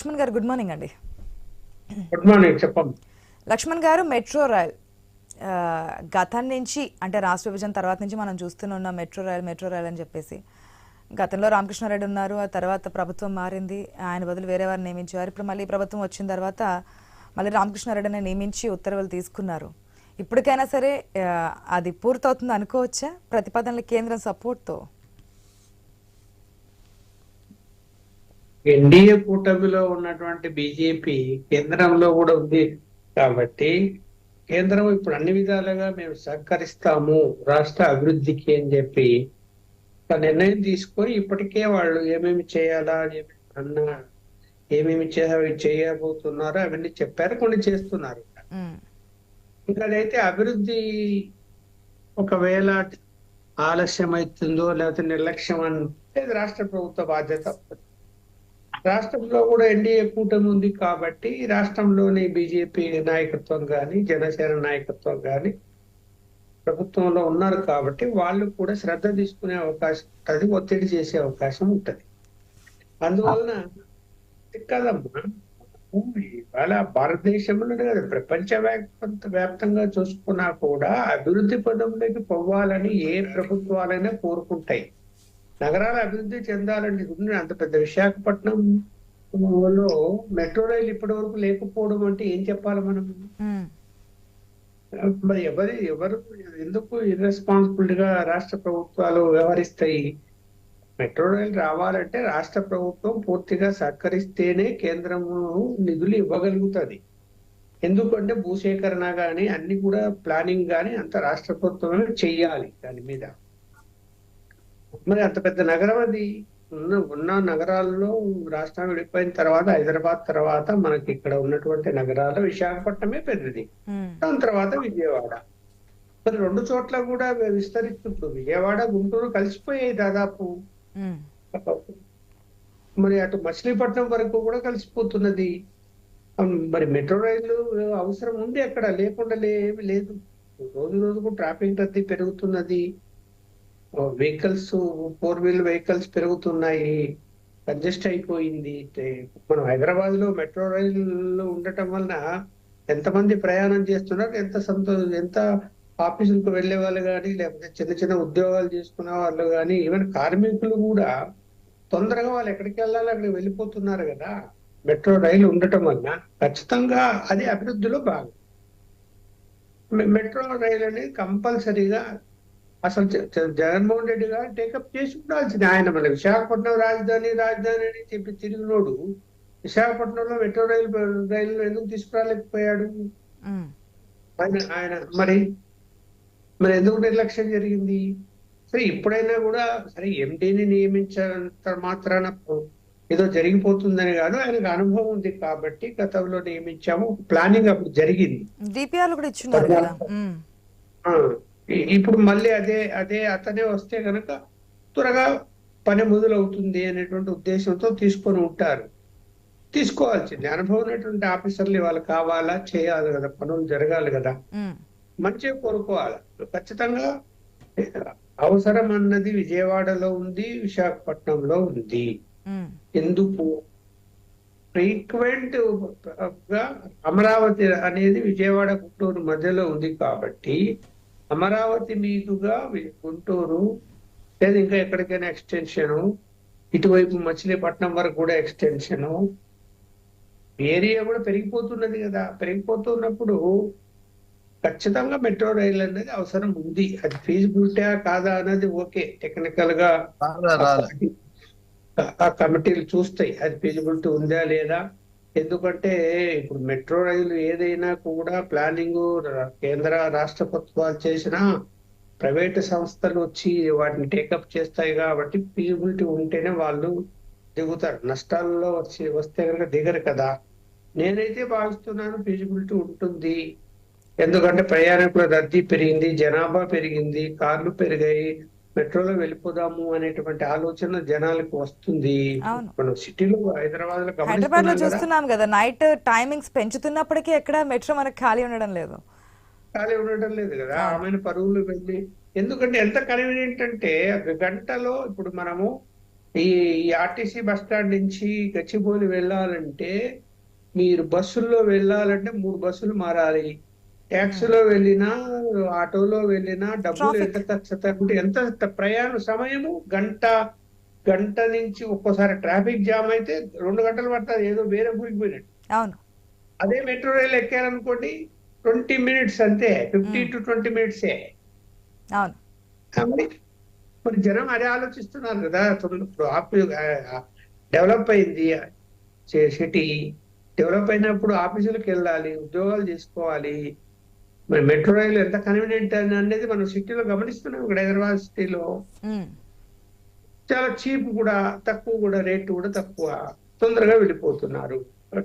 లక్ష్మణ్ గారు good morning అండి. Good morning చెప్పండి. లక్ష్మణ్ గారు మెట్రో రైల్ గతం నుంచి అంటే రాష్ట్ర విభజన తర్వాత నుంచి మనం చూస్తూనే ఉన్నాం మెట్రో రైల్ మెట్రో రైల్ అని చెప్పేసి. గతంలో రామకృష్ణారెడ్డి ఉన్నారు ఆ తర్వాత ప్రభుత్వం మారింది ఆయన బదులు వేరే వారిని నియమించారు ఇప్పుడు మళ్ళీ ప్రభుత్వం వచ్చిన తర్వాత మళ్ళీ రామకృష్ణారెడ్డిని నియమించి ఉత్తర్వులు తీసుకున్నారు. ఇప్పటికైనా సరే అది పూర్తవుతుంది అనుకోవచ్చా? ప్రతిపాదనలు కేంద్రం సపోర్ట్తో? ఎన్డీఏ కూటమిలో ఉన్నటువంటి బీజేపీ కేంద్రంలో కూడా ఉంది. కాబట్టి కేంద్రం ఇప్పుడు అన్ని విధాలుగా మేము సహకరిస్తాము రాష్ట్ర అభివృద్ధికి అని చెప్పి ఒక నిర్ణయం తీసుకొని ఇప్పటికే వాళ్ళు ఏమేమి చేయాలా ఏమేమి అన్న ఏమేమి చేయబోతున్నారో అవన్నీ చెప్పారు కొన్ని చేస్తున్నారు. ఇంకా అదైతే అభివృద్ధి ఒకవేళ ఆలస్యం అవుతుందో లేకపోతే నిర్లక్ష్యం అంటే రాష్ట్ర ప్రభుత్వ బాధ్యత. రాష్ట్రంలో కూడా ఎన్డీఏ కూటమి ఉంది కాబట్టి రాష్ట్రంలోని బీజేపీ నాయకత్వం కానీ జనసేన నాయకత్వం కానీ ప్రభుత్వంలో ఉన్నారు కాబట్టి వాళ్ళు కూడా శ్రద్ధ తీసుకునే అవకాశం ఉంటుంది ఒత్తిడి చేసే అవకాశం ఉంటుంది. అందువలన కదమ్మా ఇవాళ భారతదేశంలో కదా ప్రపంచ వ్యాప్తంగా చూసుకున్నా కూడా అభివృద్ధి పదంలోకి పోవాలని ఏ ప్రభుత్వాలైనా కోరుకుంటాయి. నగరాల అభివృద్ధి చెందాలని ఉంది. అంత పెద్ద విశాఖపట్నం లో మెట్రో రైలు ఇప్పటి వరకు లేకపోవడం అంటే ఏం చెప్పాలి మనం? మరి ఎవరి ఎవరు ఎందుకు ఇర్రెస్పాన్సిబుల్గా రాష్ట్ర ప్రభుత్వాలు వ్యవహరిస్తాయి? మెట్రో రైలు రావాలంటే రాష్ట్ర ప్రభుత్వం పూర్తిగా సహకరిస్తేనే కేంద్రము నిధులు ఇవ్వగలుగుతుంది. ఎందుకంటే భూసేకరణ గాని అన్ని కూడా ప్లానింగ్ గాని అంత రాష్ట్ర ప్రభుత్వమే చెయ్యాలి దాని మీద. మరి అంత పెద్ద నగరం అది. ఉన్న ఉన్న నగరాల్లో రాష్ట్రం విడిపోయిన తర్వాత హైదరాబాద్ తర్వాత మనకి ఇక్కడ ఉన్నటువంటి నగరాలు విశాఖపట్నమే పెద్దది. దాని తర్వాత విజయవాడ. మరి రెండు చోట్ల కూడా విస్తరిస్తుంది విజయవాడ గుంటూరు కలిసిపోయాయి దాదాపు. మరి అటు మచిలీపట్నం వరకు కూడా కలిసిపోతున్నది. మరి మెట్రో రైలు అవసరం ఉంది అక్కడ. లేకుండా లేదు. రోజు రోజుకు ట్రాఫిక్ రద్దీ పెరుగుతున్నది. వెహికల్స్ ఫోర్ వీల్ వెహికల్స్ పెరుగుతున్నాయి కంజెస్ట్ అయిపోయింది. మనం హైదరాబాద్లో మెట్రో రైలు ఉండటం వలన ఎంతమంది ప్రయాణం చేస్తున్నారు ఎంత సంతో ఎంత ఆఫీసులకు వెళ్ళే వాళ్ళు కానీ లేకపోతే చిన్న చిన్న ఉద్యోగాలు చేసుకునే వాళ్ళు కానీ ఈవెన్ కార్మికులు కూడా తొందరగా వాళ్ళు ఎక్కడికి వెళ్ళాలి అక్కడికి వెళ్ళిపోతున్నారు కదా. మెట్రో రైలు ఉండటం వలన ఖచ్చితంగా అది అభివృద్ధిలో భాగం. మెట్రో రైలు అనేది కంపల్సరీగా అసలు జగన్మోహన్ రెడ్డి గారు టేకప్ చేసి ఉండాల్సింది. ఆయన మన విశాఖపట్నం రాజధాని రాజధాని అని చెప్పి తిరిగినోడు విశాఖపట్నంలో మెట్రో రైలు రైలు ఎందుకు తీసుకురాలేకపోయాడు? ఆయన ఆయన మరి మరి ఎందుకు నిర్లక్ష్యం జరిగింది? సరే ఇప్పుడైనా కూడా సరే ఎండీని నియమించినంత మాత్రాన ఏదో జరిగిపోతుందని కాదు ఆయనకు అనుభవం ఉంది కాబట్టి గతంలో నియమించాము. ప్లానింగ్ అప్పుడు జరిగింది. డిపిఆర్లు కూడా ఇచ్చున్నారు ఇప్పుడు మళ్ళీ అదే అదే అతనే వస్తే కనుక త్వరగా పని మొదలవుతుంది అనేటువంటి ఉద్దేశంతో తీసుకొని ఉంటారు. తీసుకోవాల్సింది. అనుభవం ఉన్నటువంటి ఆఫీసర్లు వాళ్ళు కావాలా చేయాలి కదా పనులు జరగాలి కదా. మంచిగా కోరుకోవాలి. ఖచ్చితంగా అవసరం అన్నది విజయవాడలో ఉంది విశాఖపట్నంలో ఉంది. ఎందుకు? ఫ్రీక్వెంట్గా అమరావతి అనేది విజయవాడ గుంటూరు మధ్యలో ఉంది కాబట్టి అమరావతి మీదుగా గుంటూరు లేదా ఇంకా ఎక్కడికైనా ఎక్స్టెన్షన్ ఇటువైపు మచిలీపట్నం వరకు కూడా ఎక్స్టెన్షన్ ఏరియా కూడా పెరిగిపోతున్నది కదా. పెరిగిపోతున్నప్పుడు ఖచ్చితంగా మెట్రో రైలు అనేది అవసరం ఉంది. అది ఫీజిబిలిటీ కాదా అన్నది ఓకే. టెక్నికల్గా ఆ కమిటీలు చూస్తాయి. అది ఫీజిబిలిటీ ఉందా లేదా? ఎందుకంటే ఇప్పుడు మెట్రో రైలు ఏదైనా కూడా ప్లానింగ్ కేంద్ర రాష్ట్ర ప్రభుత్వాలు చేసినా ప్రైవేట్ సంస్థలు వచ్చి వాటిని టేకప్ చేస్తాయి కాబట్టి ఫీజిబిలిటీ ఉంటేనే వాళ్ళు దిగుతారు. నష్టాల్లో వచ్చి వస్తే కనుక దిగరు కదా. నేనైతే భావిస్తున్నాను ఫీజిబిలిటీ ఉంటుంది. ఎందుకంటే ప్రయాణికుల రద్దీ పెరిగింది జనాభా పెరిగింది కార్లు పెరిగాయి మెట్రోలో వెళ్ళిపోదాము అనేటువంటి ఆలోచన జనాలకు వస్తుంది. మనం సిటీలో హైదరాబాద్లో హైదరాబాద్లో చూస్తున్నాం కదా నైట్ టైమింగ్స్ పెంచుతున్నప్పటికీ ఎక్కడ మెట్రో మనకు ఖాళీ ఉండడం లేదు. ఖాళీ ఉండటం లేదు కదా. ఆమె పరువులు వెళ్ళి ఎందుకంటే ఎంత కన్వీనియంట్ అంటే ఒక గంటలో ఇప్పుడు మనము ఈ ఆర్టీసీ బస్ స్టాండ్ నుంచి గచ్చిబౌలి వెళ్ళాలంటే మీరు బస్సుల్లో వెళ్ళాలంటే మూడు బస్సులు మారాలి. ట్యాక్సీలో వెళ్ళినా ఆటోలో వెళ్ళినా డబ్బులు. ఎంత అవుతాయి? ఎంత ప్రయాణ సమయము? గంట గంట నుంచి ఒక్కోసారి ట్రాఫిక్ జామ్ అయితే రెండు గంటలు పడుతుంది ఏదో వేరే ఊరికి పోయినట్టు. అవును. అదే మెట్రో రైలు ఎక్కారనుకోండి ట్వంటీ మినిట్స్ అంతే ఫిఫ్టీ టు ట్వంటీ మినిట్సే. అవును. మరి జనం అదే ఆలోచిస్తున్నారు కదా ఇప్పుడు డెవలప్ అయింది సిటీ. డెవలప్ అయినప్పుడు ఆఫీసులకు వెళ్ళాలి ఉద్యోగాలు చేసుకోవాలి. మరి మెట్రో రైలు ఎంత కన్వీనియంట్ అని అనేది మనం సిటీలో గమనిస్తున్నాం. ఇక్కడ హైదరాబాద్ సిటీలో చాలా చీప్ కూడా తక్కువ కూడా రేటు కూడా తక్కువ. తొందరగా వెళ్ళిపోతున్నారు.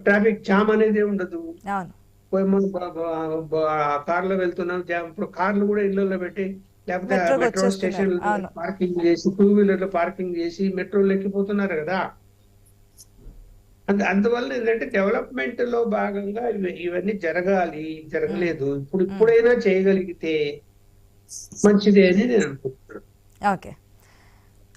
ట్రాఫిక్ జామ్ అనేది ఉండదు. కార్లో వెళ్తున్నాం. జామ్ ఇప్పుడు కార్లు కూడా ఇళ్ళల్లో పెట్టి లేకపోతే మెట్రో. స్టేషన్. పార్కింగ్ చేసి టూ వీలర్లు పార్కింగ్ చేసి మెట్రోలు ఎక్కిపోతున్నారు కదా. అందువల్ల ఏంటంటే డెవలప్మెంట్లో భాగంగా ఇవ- ఇవన్నీ జరగాలి జరగలేదు. ఇప్పుడు ఇప్పుడైనా చేయగలిగితే మంచిదే అని నేను అనుకుంటున్నాను. ఓకే.